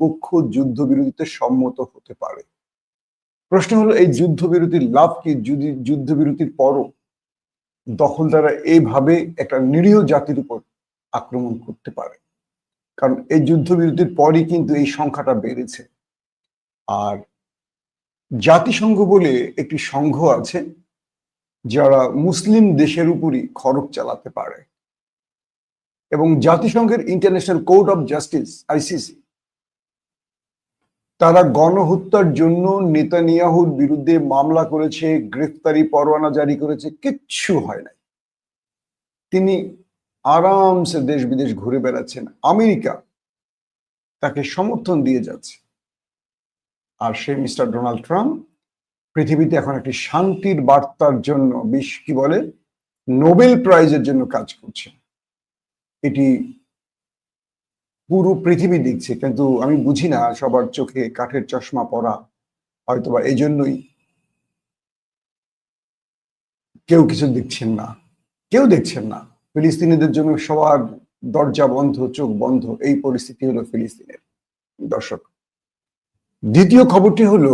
পক্ষ যুদ্ধবিরতিতে সম্মত হতে পারে। প্রশ্ন হলো, এই যুদ্ধবিরতির লাভ কি? যদি যুদ্ধবিরতির পরও দখলদারা এইভাবে একটা নিরীহ জাতির উপর আক্রমণ করতে পারে। কারণ এই যুদ্ধবিরতির পরই কিন্তু এই সংখ্যাটা বেড়েছে। আর জাতিসংঘ বলে একটি সংঘ আছে, যারা মুসলিম দেশের উপরই খরচ চালাতে পারে। এবং জাতিসংঘের international court of justice ICC তারা গণহত্যার জন্য নেতানিয়াহুর বিরুদ্ধে মামলা করেছে, গ্রেফতারি পরোয়ানা জারি করেছে, কিচ্ছু হয় নাই। তিনি আরামসে দেশ বিদেশ ঘুরে বেড়াচ্ছেন। আমেরিকা তাকে সমর্থন দিয়ে যাচ্ছে। আর সে মিস্টার ডোনাল্ড ট্রাম্প পৃথিবীতে এখন একটি শান্তির বার্তার জন্য, বিশ কি বলে, নোবেল প্রাইজের জন্য কাজ করছে। এটি পুরো পৃথিবী দেখছে, কিন্তু আমি বুঝি না সবার চোখে কাঠের চশমা পরা হয়তোবা এই জন্যই কেউ কিছু দেখছেন না, কেউ দেখছেন না। ফিলিস্তিনিদের জন্য সবার দরজা বন্ধ, চোখ বন্ধ, এই পরিস্থিতি হলো ফিলিস্তিনের দর্শক। দ্বিতীয় খবরটি হলো